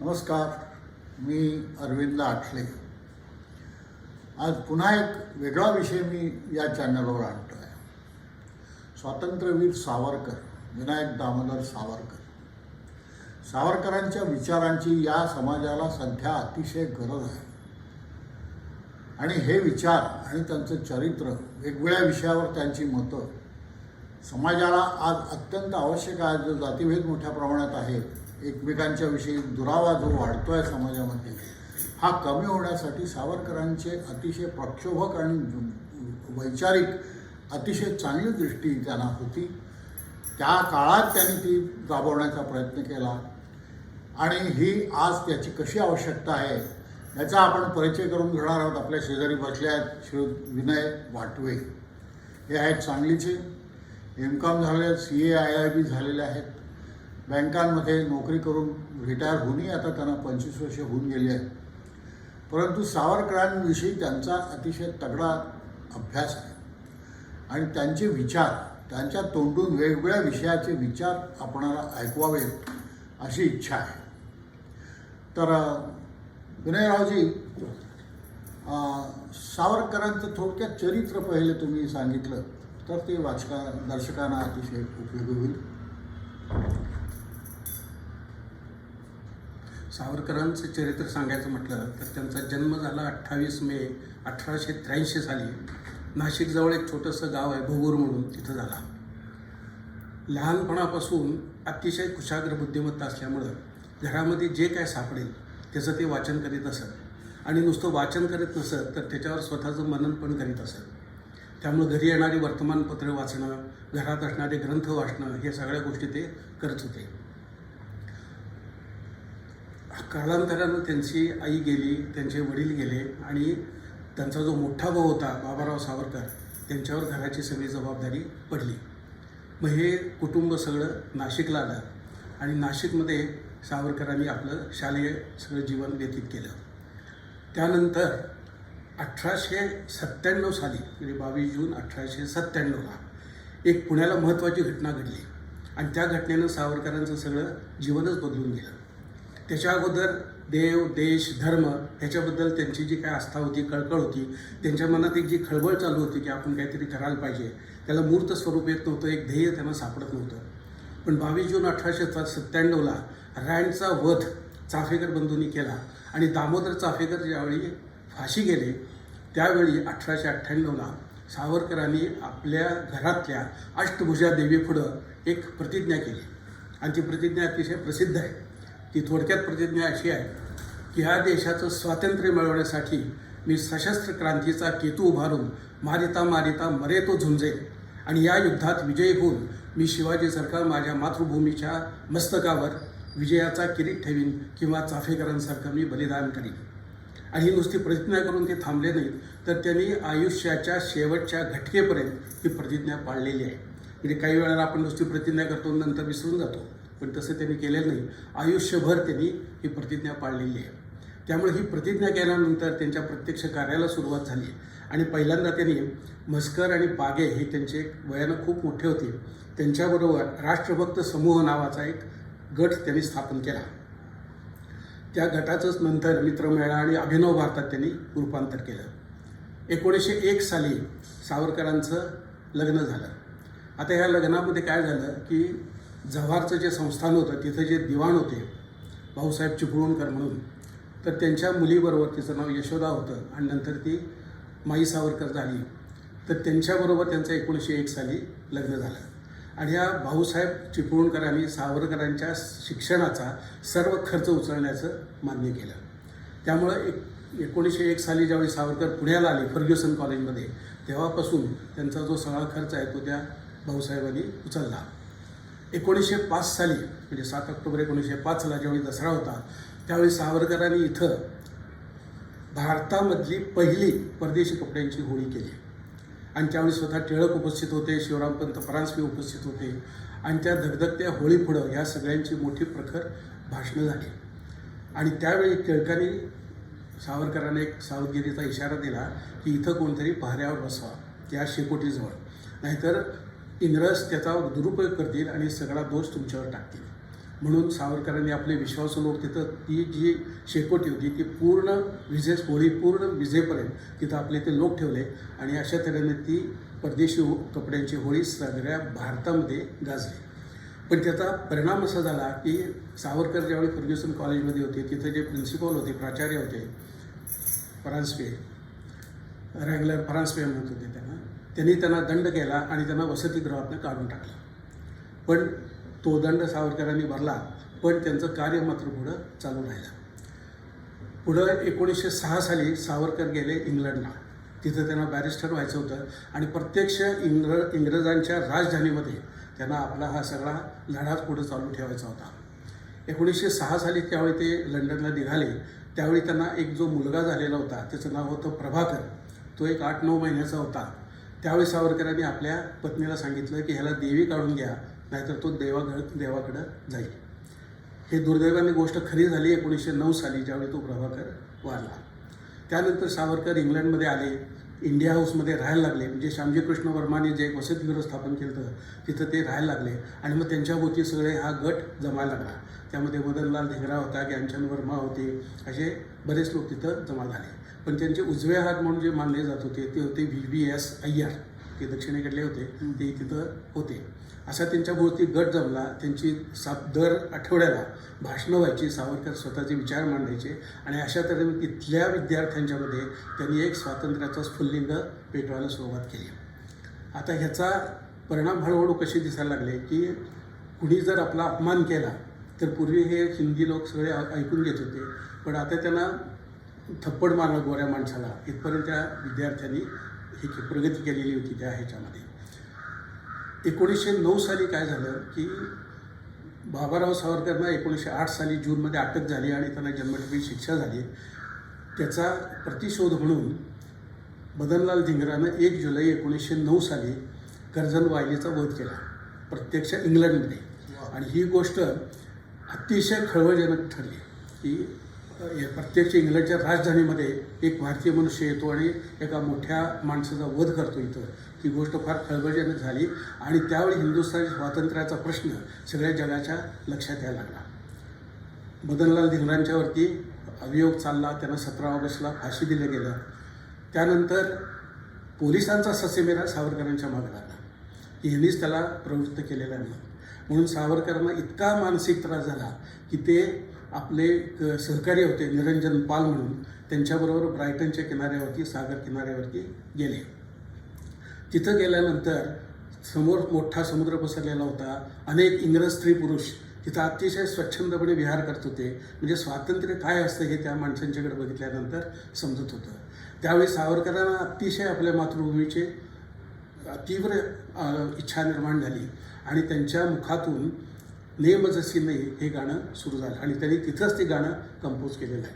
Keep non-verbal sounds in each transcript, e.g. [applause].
नमस्कार मी अरविंद आठले. आज पुन्हा एक वेगळा विषय मी या चॅनलवर आणतो आहे स्वातंत्र्यवीर सावरकर विनायक दामोदर सावरकर. सावरकरांच्या विचारांची या समाजाला सध्या अतिशय गरज आहे. आणि हे विचार आणि त्यांचं चरित्र वेगवेगळ्या विषयावर त्यांची मतं समाजाला आज अत्यंत आवश्यक आहे. जो जातीभेद मोठ्या प्रमाणात आहेत एकमेकांच्या विषयी दुरावा जो वाढतो आहे समाजामध्ये हा कमी होण्यासाठी सावरकरांचे अतिशय प्रक्षोभक आणि वैचारिक अतिशय चांगली दृष्टी त्यांना होती. त्या काळात त्यांनी ती राबवण्याचा प्रयत्न केला. आणि ही आज त्याची कशी आवश्यकता आहे याचा आपण परिचय करून घेणार आहोत. आपल्या शेजारी बसले आहेत श्री विनय वाटवे. हे आहेत सांगलीचे. एम कॉम झाले C A I I B झालेले आहेत. बँकांमध्ये नोकरी करून रिटायर होऊनही आता त्यांना पंचवीस वर्षे होऊन गेली आहेत. परंतु सावरकरांविषयी त्यांचा अतिशय तगडा अभ्यास आहे. आणि त्यांचे विचार त्यांच्या तोंडून वेगवेगळ्या विषयाचे विचार आपणाला ऐकवावेत अशी इच्छा आहे. तर विनयरावजी सावरकरांचं थोडक्यात चरित्र पहिले तुम्ही सांगितलं तर ते वाचका दर्शकांना अतिशय उपयोगी होईल. सावरकरांचं चरित्र सांगायचं म्हटलं तर त्यांचा जन्म झाला अठ्ठावीस मे अठराशे त्र्याऐंशी साली. नाशिकजवळ एक छोटंसं गाव आहे भोगूर म्हणून तिथं झाला. लहानपणापासून अतिशय कुशाग्र बुद्धिमत्ता असल्यामुळं घरामध्ये जे काय सापडेल त्याचं ते वाचन करीत असत. आणि नुसतं वाचन करीत नसत तर त्याच्यावर स्वतःचं मनन पण करीत असत. त्यामुळं घरी येणारी वर्तमानपत्रे वाचणं घरात असणारे ग्रंथ वाचणं हे सगळ्या गोष्टी ते करत होते. कालांतरानं त्यांची आई गेली त्यांचे वडील गेले आणि त्यांचा जो मोठा भाऊ होता बाबाराव सावरकर त्यांच्यावर घराची सगळी जबाबदारी पडली. मग हे कुटुंब सगळं नाशिकला आलं आणि नाशिकमध्ये सावरकरांनी आपलं शालेय सगळं जीवन व्यतीत केलं. त्यानंतर अठराशे सत्त्याण्णव साली म्हणजे बावीस जून अठराशे सत्त्याण्णवला एक पुण्याला महत्त्वाची घटना घडली. आणि त्या घटनेनं सावरकरांचं सगळं जीवनच बदलून गेलं. त्याच्या अगोदर देव देश धर्म ह्याच्याबद्दल त्यांची जी काय आस्था होती कळकळ होती त्यांच्या मनात एक जी खळबळ चालू होती की आपण काहीतरी करायला पाहिजे त्याला मूर्त स्वरूप येत नव्हतं एक ध्येय त्यांना सापडत नव्हतं. पण बावीस जून अठराशे सत्त्याण्णवला रँडचा वध चाफेकर बंधूंनी केला आणि दामोदर चाफेकर ज्यावेळी फाशी गेले त्यावेळी अठराशे अठ्ठ्याण्णवला सावरकरांनी आपल्या घरातल्या अष्टभुजा देवीपुढं एक प्रतिज्ञा केली. आणि ती प्रतिज्ञा अतिशय प्रसिद्ध आहे. ती थोडक्यात प्रतिज्ञा अशी आहे की ह्या देशाचं स्वातंत्र्य मिळवण्यासाठी मी सशस्त्र क्रांतीचा केतू उभारून मारिता मारिता मरे तो झुंजेल आणि या युद्धात विजयी होऊन मी शिवाजीसारखा माझ्या मातृभूमीच्या मस्तकावर विजयाचा किरीट ठेवीन किंवा चाफेकरांसारखं मी बलिदान करीन. आणि ही नुसती प्रतिज्ञा करून ते थांबले नाहीत तर त्यांनी आयुष्याच्या शेवटच्या घटकेपर्यंत ही प्रतिज्ञा पाळलेली आहे. म्हणजे काही वेळेला आपण नुसती प्रतिज्ञा करतो नंतर विसरून जातो. पण तसं त्यांनी केलेलं नाही. आयुष्यभर त्यांनी ही प्रतिज्ञा पाळलेली आहे. त्यामुळे ही प्रतिज्ञा केल्यानंतर त्यांच्या प्रत्यक्ष कार्याला सुरुवात झाली आणि पहिल्यांदा त्यांनी मस्कर आणि बागे हे त्यांचे वयानं खूप मोठे होते. त्यांच्याबरोबर राष्ट्रभक्त समूह नावाचा एक गट त्यांनी स्थापन केला. त्या गटाचंच नंतर मित्रमेळा आणि अभिनव भारतात त्यांनी रूपांतर केलं. एकोणीसशे एक साली सावरकरांचं लग्न झालं. आता ह्या लग्नामध्ये काय झालं की जव्हारचं जे संस्थान होतं तिथं जे दिवाण होते भाऊसाहेब चिपळूणकर म्हणून तर त्यांच्या मुलीबरोबर तिचं नाव यशोदा होतं आणि नंतर ती माई सावरकर झाली. तर त्यांच्याबरोबर त्यांचं एकोणीसशे एक साली लग्न झालं. आणि या भाऊसाहेब चिपळूणकरांनी सावरकरांच्या शिक्षणाचा सर्व खर्च उचलण्याचं मान्य केलं. त्यामुळं एक एकोणीसशे एक साली ज्यावेळी सावरकर पुण्याला आले फर्ग्युसन कॉलेजमध्ये तेव्हापासून त्यांचा जो सगळा खर्च आहे तो त्या भाऊसाहेबांनी उचलला. एकोणीसशे पाच साली म्हणजे सात ऑक्टोबर एकोणीसशे पाचला ज्यावेळी दसरा होता त्यावेळी सावरकरांनी इथं भारतामधली पहिली परदेशी कपड्यांची होळी केली. आणि त्यावेळी स्वतः टिळक उपस्थित होते शिवरामपंत परांजपे उपस्थित होते. आणि त्या धगधगत्या होळीपुढं या सगळ्यांची मोठी प्रखर भाषणं झाली. आणि त्यावेळी टिळकांनी सावरकरांना एक सावधगिरीचा इशारा दिला की इथं कोणतरी पहाऱ्यावर बसवा त्या शेकोटीजवळ. नाहीतर इंग्रज त्याचा दुरुपयोग करतील आणि सगळा दोष तुमच्यावर टाकतील. म्हणून सावरकरांनी आपले विश्वासू लोक तिथं ती जी शेकोटी होती ती पूर्ण विजेस होळी पूर्ण विजेपर्यंत तिथं आपले ते लोक ठेवले आणि अशा तऱ्हेने ती परदेशी कपड्यांची होळी सगळ्या भारतामध्ये गाजली. पण त्याचा परिणाम असा झाला की सावरकर ज्यावेळी फर्ग्युसन कॉलेजमध्ये होते तिथं जे प्रिन्सिपॉल होते प्राचार्य होते फरांसवे रँगलर फरांसवे म्हणत होते त्यांना. त्यांनी त्यांना दंड केला आणि त्यांना वसतिगृहातनं काढून टाकलं. पण तो दंड सावरकरांनी भरला पण त्यांचं कार्य मात्र पुढं चालू राहिलं. पुढं एकोणीसशे सहा साली सावरकर गेले इंग्लंडला. तिथं त्यांना बॅरिस्टर व्हायचं होतं आणि प्रत्यक्ष इंग्र इंग्रजांच्या राजधानीमध्ये त्यांना आपला हा सगळा लढाच पुढं चालू ठेवायचा होता. एकोणीसशे सहा साली त्यावेळी ते लंडनला निघाले त्यावेळी त्यांना एक जो मुलगा झालेला होता त्याचं नाव होतं प्रभाकर. तो एक आठ नऊ महिन्याचा होता. त्यावेळी सावरकरांनी आपल्या पत्नीला सांगितलं की ह्याला देवी काढून घ्या नाहीतर तो देवाकडं देवाकडं जाईल. हे दुर्दैवाने गोष्ट खरी झाली एकोणीसशे नऊ साली ज्यावेळी तो प्रभाकर वारला. त्यानंतर सावरकर इंग्लंडमध्ये आले इंडिया हाऊसमध्ये राहायला लागले. म्हणजे श्यामजी कृष्ण वर्माने जे वसतिगृह स्थापन केलं होतं तिथं ते राहायला लागले. आणि मग त्यांच्याभोवती सगळे हा गट जमायला लागला. त्यामध्ये मदनलाल धिंगरा होता ज्ञानचंद वर्मा होते असे बरेच लोक तिथं जमा झाले. पण त्यांचे उजवे हात म्हणून जे मानले जात होते ते होते व्ही व्ही एस अय्यर. ते दक्षिणेकडले होते ते तिथं होते. असा त्यांच्या भोवती गट जमला. त्यांची सात दर आठवड्याला भाषणं व्हायची सावरकर स्वतःचे विचार मांडायचे आणि अशा तऱ्हेने तिथल्या विद्यार्थ्यांच्यामध्ये त्यांनी एक स्वातंत्र्याचा स्फुल्लिंग पेटवायला सुरुवात केली. आता ह्याचा परिणाम हळूहळू कसे दिसायला लागले की कुणी जर आपला अपमान केला तर पूर्वी हे हिंदी लोक सगळे ऐकून घेत होते. पण आता त्यांना थप्पड मारणं गोऱ्या माणसाला. इथपर्यंत त्या विद्यार्थ्यांनी ही प्रगती केलेली होती त्या ह्याच्यामध्ये. एकोणीसशे नऊ साली काय झालं की बाबाराव सावरकरना एकोणीसशे आठ साली जूनमध्ये अटक झाली आणि त्यांना जन्मठेपी शिक्षा झाली. त्याचा प्रतिशोध म्हणून मदनलाल धिंगरानं एक जुलै एकोणीसशे नऊ साली कर्जन वायलीचा वध केला प्रत्यक्ष इंग्लंडमध्ये. आणि ही गोष्ट अतिशय खळबळजनक ठरली की प्रत्यक्ष इंग्लंडच्या राजधानीमध्ये एक भारतीय मनुष्य येतो आणि एका मोठ्या माणसाचा वध करतो इथं. ही गोष्ट फार खळबळजनक झाली आणि त्यावेळी हिंदुस्थानी स्वातंत्र्याचा प्रश्न सगळ्या जगाच्या लक्षात यायला लागला. मदनलाल धिंगरांच्यावरती अभियोग चालला त्यांना सतरा ऑगस्टला फाशी दिलं गेलं त्यानंतर पोलिसांचा ससेमेरा सावरकरांच्या मागे लागला. की ह्यांनीच त्याला प्रवृत्त केलेला नाही म्हणून सावरकरांना इतका मानसिक त्रास झाला की ते आपले सहकारी होते निरंजन पाल म्हणून. त्यांच्याबरोबर ब्रायटनच्या किनाऱ्यावरती सागर किनाऱ्यावरती गेले. तिथं गेल्यानंतर समोर मोठा समुद्र पसरलेला होता. अनेक इंग्रज स्त्री पुरुष तिथं अतिशय स्वच्छंदपणे विहार करत होते. म्हणजे स्वातंत्र्य काय असतं हे त्या माणसांच्याकडे बघितल्यानंतर समजत होतं. त्यावेळी सावरकरांना अतिशय आपल्या मातृभूमीचे तीव्र इच्छा निर्माण झाली. आणि त्यांच्या मुखातून नेम जशी नाही हे गाणं सुरू झालं आणि त्यांनी तिथंच ते गाणं कंपोज केलेलं आहे.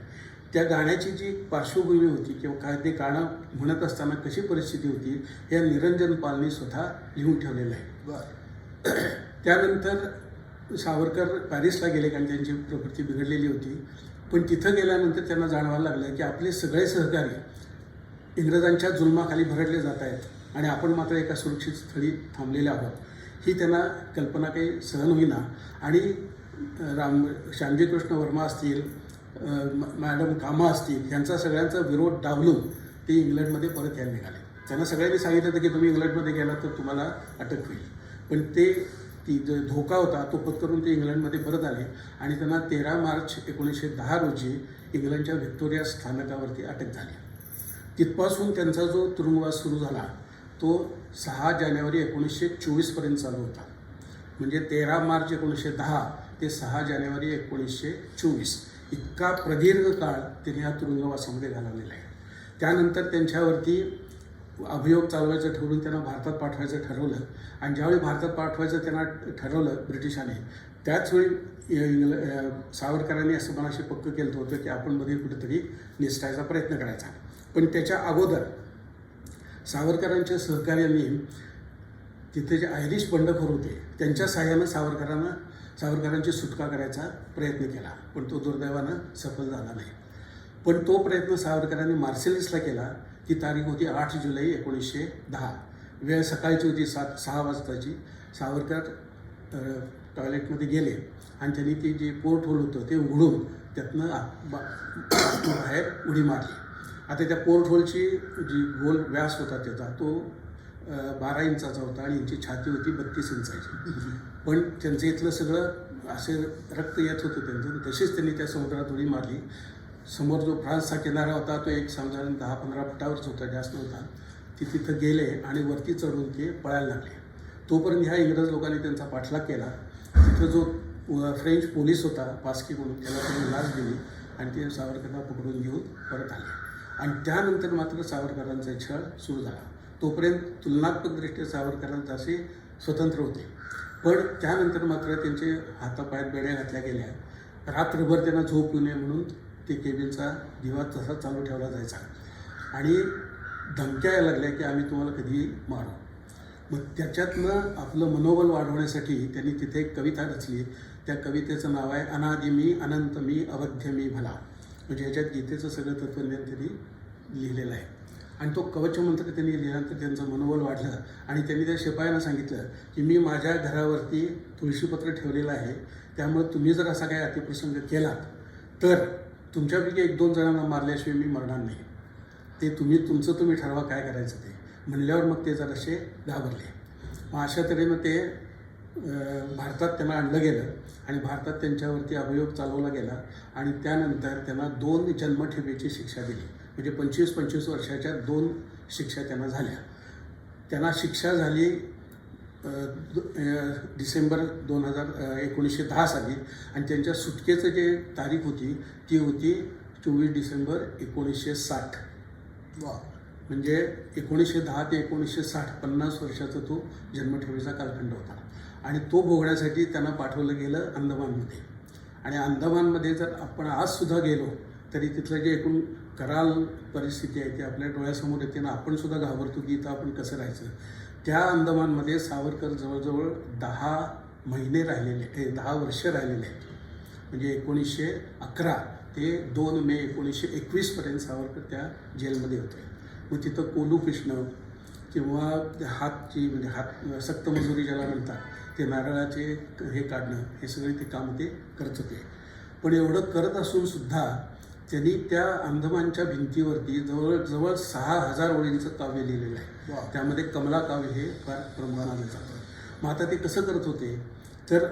त्या गाण्याची जी पार्श्वभूमी होती किंवा काय ते गाणं म्हणत असताना कशी परिस्थिती होती हे निरंजन पालनी स्वतः लिहून ठेवलेलं आहे. बरं. [clears throat] त्यानंतर सावरकर पॅरिसला गेले कारण त्यांची प्रकृती बिघडलेली होती. पण तिथं गेल्यानंतर त्यांना जाणवायला लागलं की आपले सगळे सहकारी इंग्रजांच्या जुलमाखाली भरडले जात आहेत आणि आपण मात्र एका सुरक्षित स्थळी थांबलेले आहोत. ही त्यांना कल्पना काही सहन होईना. आणि राम श्यामजी कृष्ण वर्मा असतील मॅडम कामा असतील यांचा सगळ्यांचा विरोध डावलून ते इंग्लंडमध्ये परत यायला निघाले. त्यांना सगळ्यांनी सांगितलं होतं की तुम्ही इंग्लंडमध्ये गेलात तर तुम्हाला अटक होईल. पण ते ती जो धोका होता तो पत्करून ते इंग्लंडमध्ये परत आले आणि त्यांना तेरा मार्च एकोणीसशे दहा रोजी इंग्लंडच्या व्हिक्टोरिया स्थानकावरती अटक झाली. तिथपासून त्यांचा जो तुरुंगवास सुरू झाला तो सहा जानेवारी एकोणीसशे चोवीसपर्यंत चालू होता. म्हणजे तेरा मार्च एकोणीसशे दहा ते सहा जानेवारी एकोणीसशे चोवीस. इतका प्रदीर्घ काळ त्यांनी या तुरुंगवासामध्ये घालवलेला आहे. त्यानंतर त्यांच्यावरती अभियोग चालवायचं ठरवून त्यांना भारतात पाठवायचं ठरवलं. आणि ज्यावेळी भारतात पाठवायचं त्यांना ठरवलं ब्रिटिशांनी त्याचवेळी इंग्ल सावरकरांनी असं मनाशी पक्क केलं होतं की आपण मध्ये कुठेतरी निसटायचा प्रयत्न करायचा. पण त्याच्या अगोदर सावरकरांच्या सहकार्याने तिथे जे आयरिश बंडखोर होते त्यांच्या सहाय्यानं सावरकरांना सावरकरांची सुटका करायचा प्रयत्न केला पण तो दुर्दैवानं सफल झाला नाही. पण तो प्रयत्न सावरकरांनी मार्सेलिसला केला ती तारीख होती आठ जुलै एकोणीसशे दहा. वेळ सकाळची होती सात सहा वाजताची. सावरकर टॉयलेटमध्ये गेले आणि त्यांनी ते जे पोर्ट होल होतं ते उघडून त्यातनं [coughs] बाहेर उडी मारली. आता त्या पोर्ट होलची जी गोल व्यास होता त्याचा तो बारा इंचाचा होता आणि यांची छाती होती बत्तीस इंचाची. पण त्यांचं इथलं सगळं असे रक्त येत होतं त्यांचं तशीच त्यांनी त्या समुद्रात उडी मारली. समोर जो फ्रान्सचा किनारा होता तो एक साधारण दहा पंधरा फुटावरच होता जास्त नव्हता ते तिथं गेले आणि वरती चढून ते पळायला लागले. तोपर्यंत ह्या इंग्रज लोकांनी त्यांचा पाठलाग केला. तिथं जो फ्रेंच पोलीस होता पास्की म्हणून त्याला त्यांनी लाच दिली आणि ते सावरकरांना पकडून घेऊन परत आले. आणि त्यानंतर मात्र सावरकरांचा छळ सुरू झाला. तोपर्यंत तुलनात्मकदृष्ट्या सावरकरांचा असे स्वतंत्र होते. पण त्यानंतर मात्र त्यांचे हातापायात बेड्या घातल्या गेल्या. रात्रभर त्यांना झोप येऊ नये म्हणून ते केबिलचा दिवा तसा चालू ठेवला जायचा. आणि धमक्या यायला लागल्या की आम्ही तुम्हाला कधीही मारू. मग त्याच्यातनं आपलं मनोबल वाढवण्यासाठी त्यांनी तिथे एक कविता रचली. त्या कवितेचं नाव आहे अनादि मी अनंत मी अवध्य मी भला. म्हणजे ह्याच्यात गीतेचं सगळं तत्वज्ञान त्यांनी लिहिलेलं आहे. आणि तो कवच मंत्र त्यांनी लिहिल्यानंतर त्यांचं मनोबल वाढलं. आणि त्यांनी त्या शिपायांना सांगितलं की मी माझ्या घरावरती तुळशीपत्र ठेवलेलं आहे. त्यामुळे तुम्ही जर असा काही अतिप्रसंग केलात तर तुमच्यापैकी एक दोन जणांना मारल्याशिवाय मी मरणार नाही. ते तुम्ही तुमचं तुम्ही ठरवा काय करायचं ते. म्हणल्यावर मग ते जरासे घाबरले. मग अशा तऱ्हेनं ते भारतात त्यांना आणलं गेलं आणि भारतात त्यांच्यावरती अभियोग चालवला गेला आणि त्यानंतर त्यांना दोन जन्मठेपेची शिक्षा दिली. म्हणजे पंचवीस पंचवीस वर्षाच्या दोन शिक्षा त्यांना झाल्या. त्यांना शिक्षा झाली डिसेंबर दोन हजार एकोणीसशे दहा साली. आणि त्यांच्या सुटकेचं जे तारीख होती ती होती चोवीस डिसेंबर एकोणीसशे साठ. वा. म्हणजे एकोणीसशे दहा ते एकोणीसशे साठ पन्नास वर्षाचा तो जन्मठेवीचा कालखंड होता. आणि तो भोगण्यासाठी त्यांना पाठवलं गेलं अंदमानमध्ये. आणि अंदमानमध्ये जर आपण आजसुद्धा गेलो तरी तिथलं जे एकूण कराल परिस्थिती आहे ती आपल्या डोळ्यासमोर येते ना आपणसुद्धा घाबरतो की इथं आपण कसं राहायचं. त्या अंदमानमध्ये सावरकर जवळजवळ दहा महिने राहिलेले हे दहा वर्ष राहिलेले आहेत. म्हणजे एकोणीसशे अकरा ते दोन मे एकोणीसशे एकवीसपर्यंत सावरकर त्या जेलमध्ये होते. मग तिथं कोलू कृष्ण किंवा हातची म्हणजे हात सक्तमजुरी ज्याला म्हणतात ते नारळाचे हे काढणं हे सगळे ते काम ते करत होते. पण एवढं करत असून सुद्धा त्यांनी त्या अंदमानच्या भिंतीवरती जवळजवळ सहा हजार ओळींचं काव्य लिहिलेलं आहे. त्यामध्ये कमला काव्य हे फार मानलं जातं. मग आता ते कसं करत होते? तर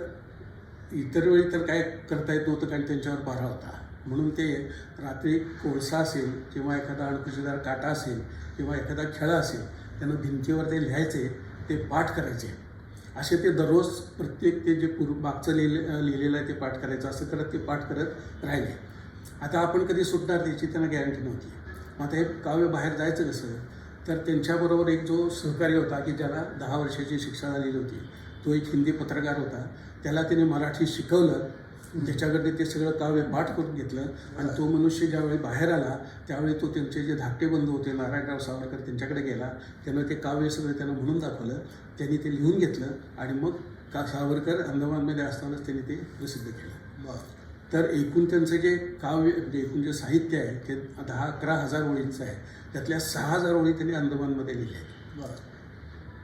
इतर वेळी तर काय करता येत नव्हतं कारण त्यांच्यावर पारा होता. म्हणून ते रात्री कोळसा असेल किंवा एखादा अणकुशीदार काटा असेल किंवा एखादा खेळा असेल त्यांना भिंतीवर ते लिहायचे ते पाठ करायचे. असे ते दररोज प्रत्येक ते जे पूर्व मागचं लिहिले लिहिलेलं आहे ते पाठ करायचं असं करत ते पाठ करत राहिले. आता आपण कधी सुटणार त्याची त्यांना गॅरंटी नव्हती. मग आता हे काव्य बाहेर जायचं कसं? तर त्यांच्याबरोबर एक जो सहकारी होता की ज्याला दहा वर्षाची शिक्षा झालेली होती तो एक हिंदी पत्रकार होता. त्याला त्याने मराठी शिकवलं. त्याच्याकडे ते सगळं काव्य पाठ करून घेतलं आणि तो मनुष्य ज्यावेळी बाहेर आला त्यावेळी तो त्यांचे जे धाकटे बंधू होते नारायणराव सावरकर त्यांच्याकडे गेला त्यानं ते काव्य सगळं त्यांना म्हणून दाखवलं त्यांनी ते लिहून घेतलं आणि मग का सावरकर अंदमानमध्ये असतानाच त्यांनी ते प्रसिद्ध केलं. तर एकूण त्यांचं जे काव्य म्हणजे एकूण जे साहित्य आहे ते दहा अकरा हजार ओळींचं आहे. त्यातल्या सहा हजार ओळी त्यांनी अंदमानमध्ये लिहिल्या आहेत.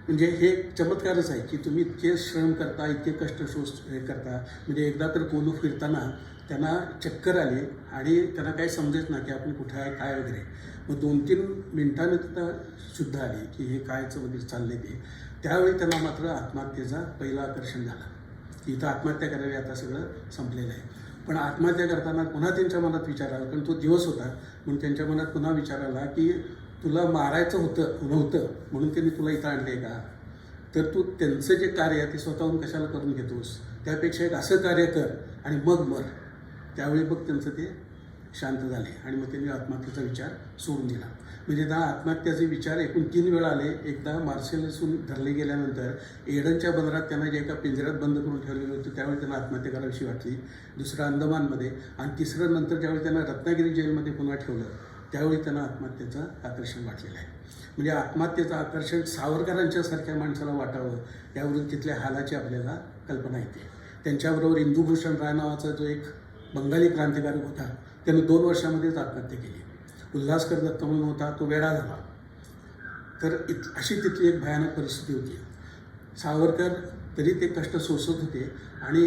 म्हणजे हे चमत्कारच आहे की तुम्ही इतके श्रम करता इतके कष्ट शोष हे करता. म्हणजे एकदा तर कोलू फिरताना त्यांना चक्कर आली आणि त्यांना काही समजेच ना की आपण कुठे आहे काय वगैरे. मग दोन तीन मिनिटांनी तिथं शुद्ध आली की हे कायचं वगैरे चालले ते. त्यावेळी त्यांना मात्र आत्महत्येचा पहिला आकर्षण झाला की इथं आत्महत्या करावी आता सगळं संपलेलं आहे. पण आत्महत्या करताना पुन्हा त्यांच्या मनात विचार आला कारण तो दिवस होता. म्हणून त्यांच्या मनात पुन्हा विचार आला की तुला मारायचं होतं नव्हतं म्हणून त्यांनी तुला इथं आणले का? तर तू त्यांचं जे कार्य आहे ते स्वतःहून कशाला करून घेतोस? त्यापेक्षा एक असं कार्य कर आणि मग मर. त्यावेळी मग त्यांचं ते शांत झाले आणि मग त्यांनी आत्महत्येचा विचार सोडून दिला. म्हणजे त्या आत्महत्याचे विचार एकूण तीन वेळा आले. एकदा मार्शलसून धरले गेल्यानंतर एडनच्या बंदरात त्यांना जे एका पिंजऱ्यात बंद करून ठेवलेलं होतं त्यावेळी त्यांना आत्महत्या करावीशी वाटली. दुसरं अंदमानमध्ये आणि तिसरं नंतर ज्यावेळी त्यांना रत्नागिरी जेलमध्ये पुन्हा ठेवलं त्यावेळी त्यांना आत्महत्येचं आकर्षण वाटलेलं आहे. म्हणजे आत्महत्येचं आकर्षण सावरकरांच्या सारख्या माणसाला वाटावं यावरून तिथल्या हालाची आपल्याला कल्पना येते. त्यांच्याबरोबर इंदुभूषण राय नावाचा जो एक बंगाली क्रांतिकारक होता त्याने दोन वर्षामध्येच आत्महत्या केली. उल्हासकर दत्त म्हणून होता तो वेडा झाला. तर इत अशी तिथली एक भयानक परिस्थिती होती. सावरकर तरी ते कष्ट सोसत होते आणि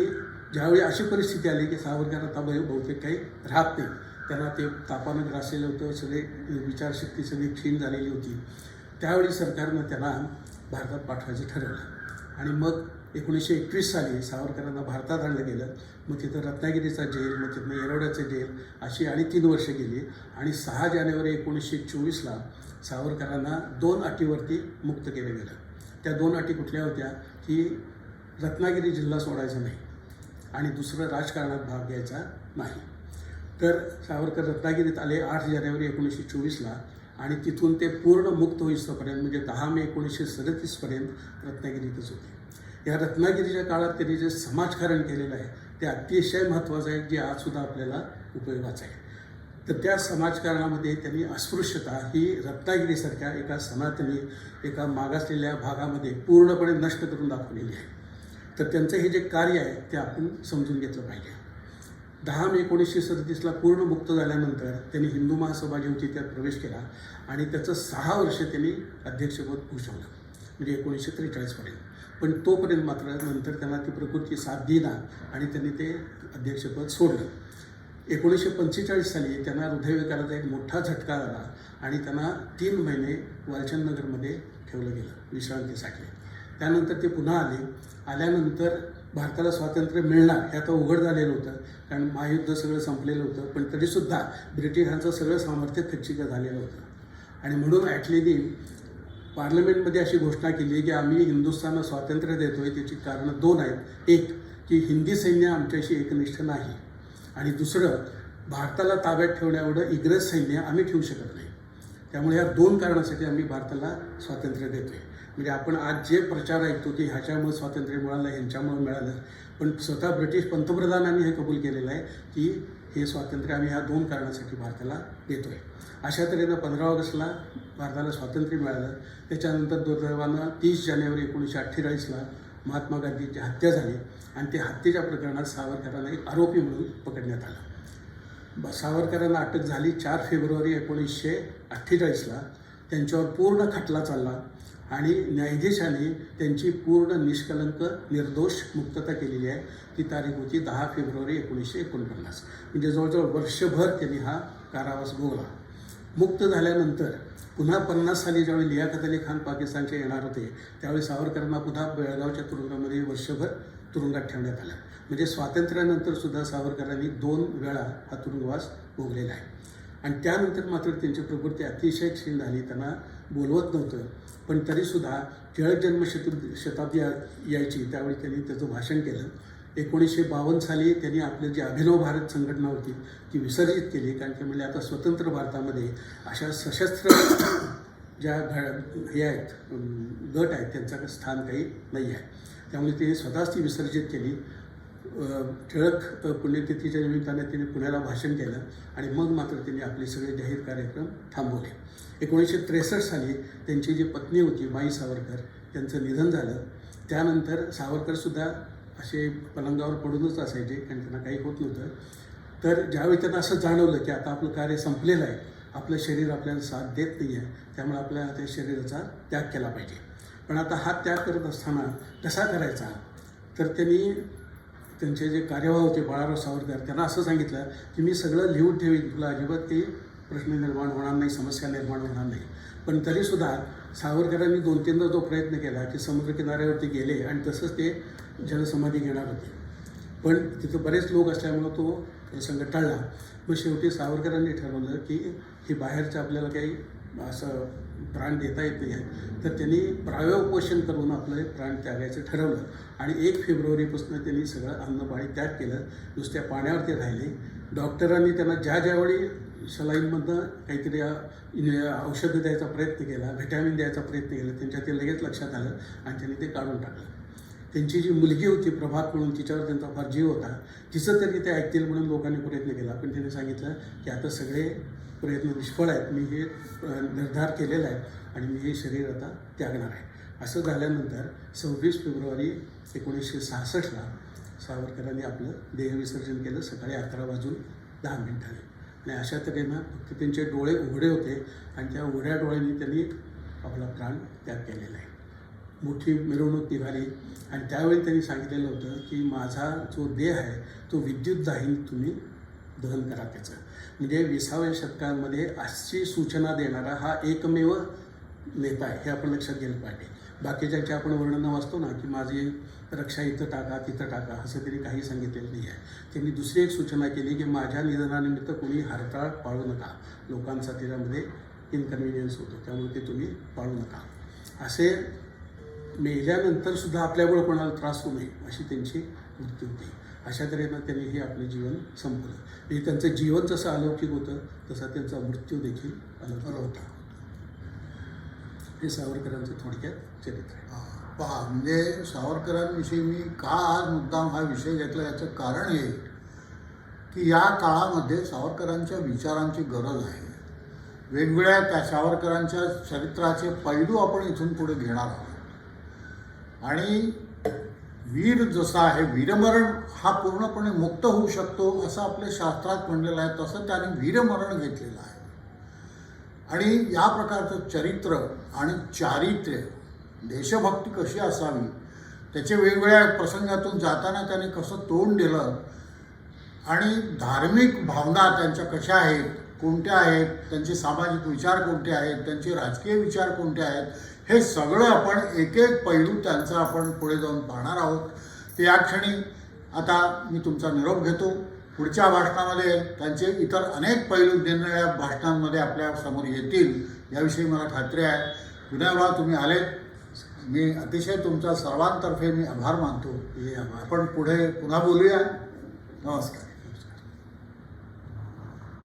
ज्यावेळी अशी परिस्थिती आली की सावरकर आता बहुतेक काही राहत नाही त्यांना ते तापानं ग्रासलेलं होतं सगळे विचारशक्ती सगळी क्षीण झालेली होती. त्यावेळी सरकारनं त्यांना भारतात पाठवायचं ठरवलं. आणि मग एकोणीसशे एकवीस साली सावरकरांना भारतात आणलं गेलं. मग तिथं रत्नागिरीचा जेल मग तिथनं येरवड्याचं जेल अशी आणि तीन वर्ष गेली. आणि सहा जानेवारी एकोणीसशे चोवीसला सावरकरांना दोन अटीवरती मुक्त केलं गेलं. त्या दोन अटी कुठल्या होत्या? की रत्नागिरी जिल्हा सोडायचा नाही आणि दुसरं राजकारणात भाग घ्यायचा नाही. तर सावरकर रत्नागिरीत आले आठ जानेवारी एकोणीसशे चोवीसला आणि तिथून ते पूर्ण मुक्त होईस्तोपर्यंत म्हणजे दहा मे एकोणीसशे सदतीसपर्यंत रत्नागिरीतच होते. या रत्नागिरीच्या काळात त्यांनी जे समाजकारण केलेलं आहे ते अतिशय महत्त्वाचं आहे जे आजसुद्धा आपल्याला उपयोगाचं आहे. तर त्या समाजकारणामध्ये त्यांनी अस्पृश्यता ही रत्नागिरीसारख्या एका सनातनी एका मागासलेल्या भागामध्ये पूर्णपणे नष्ट करून दाखवलेली आहे. तर त्यांचं हे जे कार्य आहे ते आपण समजून घेतलं पाहिजे. दहा मे एकोणीसशे सदतीसला पूर्ण मुक्त झाल्यानंतर त्यांनी हिंदू महासभा जी त्यात प्रवेश केला आणि त्याचं सहा वर्ष त्यांनी अध्यक्षपद भूषवलं. म्हणजे एकोणीसशे त्रेचाळीसपर्यंत पण तोपर्यंत मात्र नंतर त्यांना ती प्रकृती साथ दिला आणि त्यांनी ते अध्यक्षपद सोडलं. एकोणीसशे पंचेचाळीस साली त्यांना हृदयविकाराचा एक मोठा झटका आला आणि त्यांना तीन महिने वालचंदनगरमध्ये ठेवलं गेलं विश्रांतीसाठी. त्यानंतर ते पुन्हा आले. आल्यानंतर भारताला स्वातंत्र्य मिळणार हे आता उघड झालेलं होतं. कारण महायुद्ध सगळं संपलेलं होतं. पण तरीसुद्धा ब्रिटिशांचं सगळं सामर्थ्य खच्चिक झालेलं होतं. आणि म्हणून ॲटलीनी पार्लमेंटमध्ये अशी घोषणा केली की आम्ही हिंदुस्थानला स्वातंत्र्य देतो आहे त्याची कारणं दोन आहेत. एक की हिंदी सैन्य आमच्याशी एकनिष्ठ नाही. आणि दुसरं भारताला ताब्यात ठेवण्याएवढं इंग्रज सैन्य आम्ही ठेवू शकत नाही. त्यामुळे या दोन कारणासाठी आम्ही भारताला स्वातंत्र्य देतो आहे म्हणजे आपण आज जे प्रचार ऐकतो की ह्याच्यामुळे स्वातंत्र्य मिळालं ह्यांच्यामुळे मिळालं. पण स्वतः ब्रिटिश पंतप्रधानांनी हे कबूल केलेलं आहे की हे स्वातंत्र्य आम्ही ह्या दोन कारणासाठी भारताला देतो आहे अशा तऱ्हेनं पंधरा ऑगस्टला भारताला स्वातंत्र्य मिळालं. त्याच्यानंतर दुर्दैवानं तीस जानेवारी एकोणीसशे अठ्ठेचाळीसला महात्मा गांधींची हत्या झाली आणि त्या हत्येच्या प्रकरणात सावरकरांना एक आरोपी म्हणून पकडण्यात आलं. ब- सावरकरांना अटक झाली चार फेब्रुवारी एकोणीसशे अठ्ठेचाळीसला. त्यांच्यावर पूर्ण खटला चालला. आणि न्यायाधीशाने त्यांची पूर्ण निष्कलंक निर्दोष मुक्तता केलेली आहे. ती तारीख होती दहा फेब्रुवारी एकोणीसशे एकोणपन्नास. म्हणजे जवळजवळ वर्षभर त्यांनी हा कारावास भोगला. मुक्त झाल्यानंतर पुन्हा पन्नास साली ज्यावेळी लियाकत अली खान पाकिस्तानचे येणार होते त्यावेळी सावरकरांना पुन्हा बेळगावच्या तुरुंगामध्ये वर्षभर तुरुंगात ठेवण्यात आलं. म्हणजे स्वातंत्र्यानंतर सुद्धा सावरकरांनी दोन वेळा हा तुरुंगवास भोगलेला आहे. आणि त्यानंतर मात्र त्यांची प्रकृती अतिशय क्षीण झाली. त्यांना बोलवत नव्हतं. पण तरीसुद्धा टिळक जन्म शताब्दी शताब्दी या- यायची त्यावेळी त्यांनी त्याचं भाषण केलं. एकोणीसशे बावन्न साली त्यांनी आपली जी अभिनव भारत संघटना होती ती विसर्जित केली. कारण की म्हणजे आता स्वतंत्र भारतामध्ये अशा सशस्त्र [coughs] ज्या घ हे आहेत गट आहेत त्यांचं स्थान काही नाही आहे. त्यामुळे ते स्वतःच ती विसर्जित केली. टिळक पुण्यतिथीच्या निमित्ताने तिने पुण्याला भाषण केलं आणि मग मात्र तिने आपले सगळे जाहीर कार्यक्रम थांबवले. एकोणीसशे त्रेसष्ट साली त्यांची जी पत्नी होती माई सावरकर त्यांचं निधन झालं. त्यानंतर सावरकरसुद्धा असे पलंगावर पडूनच असायचे कारण त्यांना काही होत नव्हतं. तर ज्यावेळी त्यांना असं जाणवलं की आता आपलं कार्य संपलेलं आहे आपलं शरीर आपल्याला साथ देत नाही आहे त्यामुळे आपल्याला त्या शरीराचा त्याग केला पाहिजे. पण आता हा त्याग करत असताना कसा करायचा? तर त्यांनी त्यांचे जे कार्यवाह होते बाळाराव सावरकर त्यांना असं सांगितलं की मी सगळं लिहून ठेवीन. तुला अजिबात काही प्रश्न निर्माण होणार नाही समस्या निर्माण होणार नाही. पण तरीसुद्धा सावरकरांनी दोन तीनदा तो प्रयत्न केला की समुद्रकिनाऱ्यावरती गेले आणि तसंच ते जलसमाधी घेणार होते. पण तिथं बरेच लोक असल्यामुळं तो प्रसंग टाळला. मग शेवटी सावरकरांनी ठरवलं की हे बाहेरचं आपल्याला काही असं प्राण देता येत नाही आहे तर त्यांनी प्रायोपोषण करून आपलं प्राण त्यागायचं ठरवलं. आणि एक फेब्रुवारीपासून त्यांनी सगळं अन्नपाणी त्याग केलं. नुसत्या पाण्यावरती राहिले. डॉक्टरांनी त्यांना ज्या ज्यावेळी सलाईनमधनं काहीतरी इन- औषधं द्यायचा प्रयत्न केला व्हिटॅमिन द्यायचा प्रयत्न केला त्यांच्या ते लगेच लक्षात आलं आणि त्यांनी ते काढून टाकलं. त्यांची जी मुलगी होती प्रभात म्हणून तिच्यावर त्यांचा फार जीव होता. तिचं तरी ते ऐकतील म्हणून लोकांनी प्रयत्न केला. पण त्यांनी सांगितलं की आता सगळे प्रयत्न निष्फळ आहेत. मी हे निर्धार केलेला आहे आणि मी हे शरीर आता त्यागणार आहे. असं झाल्यानंतर सव्वीस फेब्रुवारी एकोणीसशे सहासष्टला सावरकरांनी आपलं देहविसर्जन केलं. सकाळी अकरा वाजून दहा मिनिटांनी आणि अशा तऱ्हेनं फक्त त्यांचे डोळे उघडे होते आणि त्या उघड्या डोळ्यांनी त्यांनी आपला प्राण त्याग केलेला आहे. मोठी मिरवणूक निघाली. आणि त्यावेळी त्यांनी सांगितलेलं होतं की माझा जो देह आहे तो विद्युत दाहिनी तुम्ही दहन करा त्याचं. म्हणजे विसाव्या शतकामध्ये अशी सूचना देणारा हा एकमेव नेता आहे हे आपण लक्षात गेलं पाहिजे. बाकीच्यांचे आपण वर्णनं वाचतो ना की माझी रक्षा इथं टाका तिथं टाका असं त्यांनी काही सांगितलेलं नाही आहे. त्यांनी दुसरी एक सूचना केली की माझ्या निधनानिमित्त कोणी हरताळ पाळू नका. लोकांचा त्याच्यामध्ये इन्कन्व्हिनियन्स होतो त्यामुळे ते तुम्ही पाळू नका. असे मेल्यानंतर सुद्धा आपल्यामुळे कोणाला त्रास होऊ नये अशी त्यांची वृत्ती होती. अशा तऱ्हेनं त्यांनी हे आपले जीवन संपलं म्हणजे त्यांचं जीवन जसं अलौकिक होतं तसा त्यांचा मृत्यू देखील अलौकिक होता. हे सावरकरांचं थोडक्यात चरित्र आहे. पहा म्हणजे सावरकरांविषयी मी का आज मुद्दाम हा विषय घेतला? याचं कारण हे की या काळामध्ये सावरकरांच्या विचारांची गरज आहे. वेगवेगळ्या त्या सावरकरांच्या चरित्राचे पैलू आपण इथून पुढे घेणार आहोत. आणि वीर जसा आहे वीरमरण हा पूर्णपणे मुक्त होऊ शकतो असं आपल्या शास्त्रात म्हणलेलं आहे तसं त्याने वीरमरण घेतलेलं आहे. आणि या प्रकारचं चरित्र आणि चारित्र्य देशभक्ती कशी असावी त्याचे वेगवेगळ्या प्रसंगातून जाताना त्याने कसं तोंड दिलं आणि धार्मिक भावना त्यांच्या कशा आहेत कोणत्या आहेत त्यांचे सामाजिक विचार कोणते आहेत त्यांचे राजकीय विचार कोणते आहेत हे सगळं आपण एक एक पैलू त्यांचा आपण पुढे जाऊन पाहणार आहोत. या क्षणी आता मी तुमचा निरोप घेतो. पुढच्या भाषणामध्ये त्यांचे इतर अनेक पैलू निर्णया भाषणांमध्ये आपल्यासमोर येतील याविषयी मला खात्री आहे. विनयभाव तुम्ही आलेत मी अतिशय तुमचा सर्वांतर्फे मी आभार मानतो. हे आभार आपण पुढे पुन्हा बोलूया. नमस्कार.